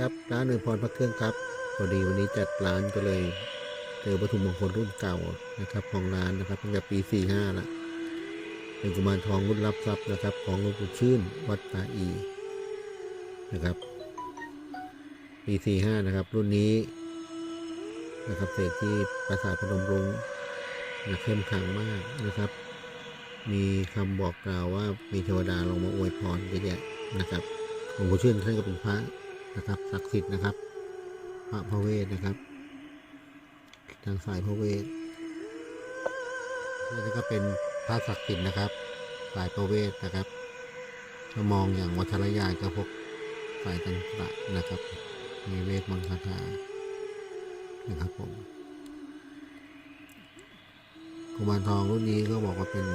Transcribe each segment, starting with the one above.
ครับร้านอวยพรพระเครื่องครับพอดีวันนี้จัดร้านก็เลยเจอวัตถุมงคลรุ่นเก่านะครับ ของร้านนะครับตั้งแต่ปี 45ละเป็นกุมารทองรุ่นรับทรัพย์นะครับ ของหลวงปู่ชื่นวัดตาอีนะครับปี 45 นะครับ รุ่นนี้นะครับเศษที่ปราสาทพนมรุ้งนะเข้มขังมากนะครับ มีคำบอกกล่าวว่ามีเทวดาลงมาอวยพรเยอะแยะนะครับหลวงปู่ชื่นท่านก็เป็นพระ นะครับศักดิ์สิทธิ์นะครับ พระพระเวทนะครับ ทางสายพระเวทนี่ก็เป็นพระศักดิ์สิทธิ์นะครับ สายพระเวทนะครับถ้ามองอย่างวัชรยานก็พวกสายตันตระนะครับ มีเวทมนต์คาถานะครับผมกุมารทองรุ่นนี้ก็บอกว่าเป็น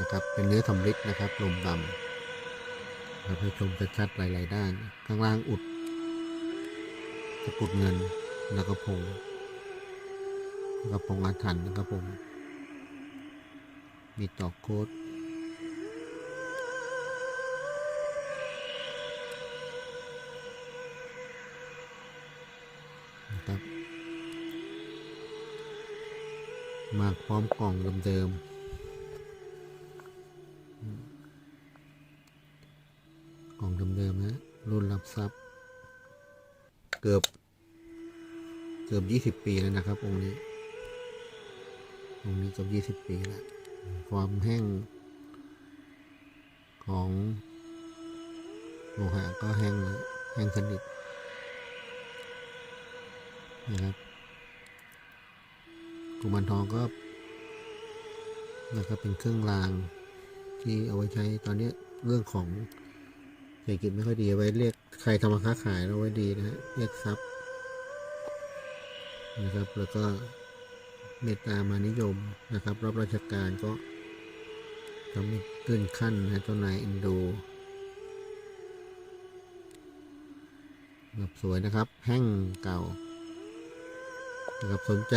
นะครับ เป็นเนื้อสำริดนะครับลมดำ ครับให้ชมชัดๆหลายๆด้าน ข้างล่างอุดตะกรุดเงินแล้วก็พงแล้วก็พงอาถรรพ์นะครับผม มีตอกโค้ดนะครับ มาพร้อมกล่องเดิมๆ กล่องเดิมๆนะรุ่นรับทรัพย์ เกือบ เกือบยี่สิบปีแล้วนะครับ องค์นี้ องค์นี้เกือบยี่สิบปีแล้วความแห้งของโลหะก็แห้งแล้วแห้งสนิทนะครับกุมารทองก็นะครับเป็นเครื่องรางที่เอาไว้ใช้ตอนนี้เรื่องของ เศรษฐกิจไม่ค่อยดีไว้เรียกใครทำมาค้าขายเอาไว้ดีนะฮะเรียกทรัพย์นะครับ แล้วก็เมตตามานิยมนะครับรับราชการก็ทำให้ขึ้นขั้นนะเจ้านายอ็นโดแบบสวยนะครับแห้งเก่านะครับสนใจ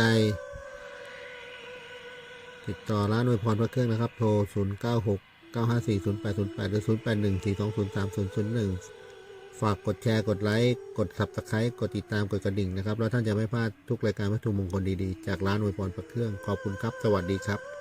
ติดต่อร้านอวยพรพระเครื่องนะครับ โทร 0 9 6 9 5 4 0 8 0 8 หรือ 0 8 1 4 2 0 3 0 0 1 ฝากกดแชร์กดไลค์กด subscribe กดติดตามกดกระดิ่งนะครับ แล้วท่านจะไม่พลาดทุกรายการวัตถุมงคลดีๆ จากร้านอวยพรประเครื่อง ขอบคุณครับ สวัสดีครับ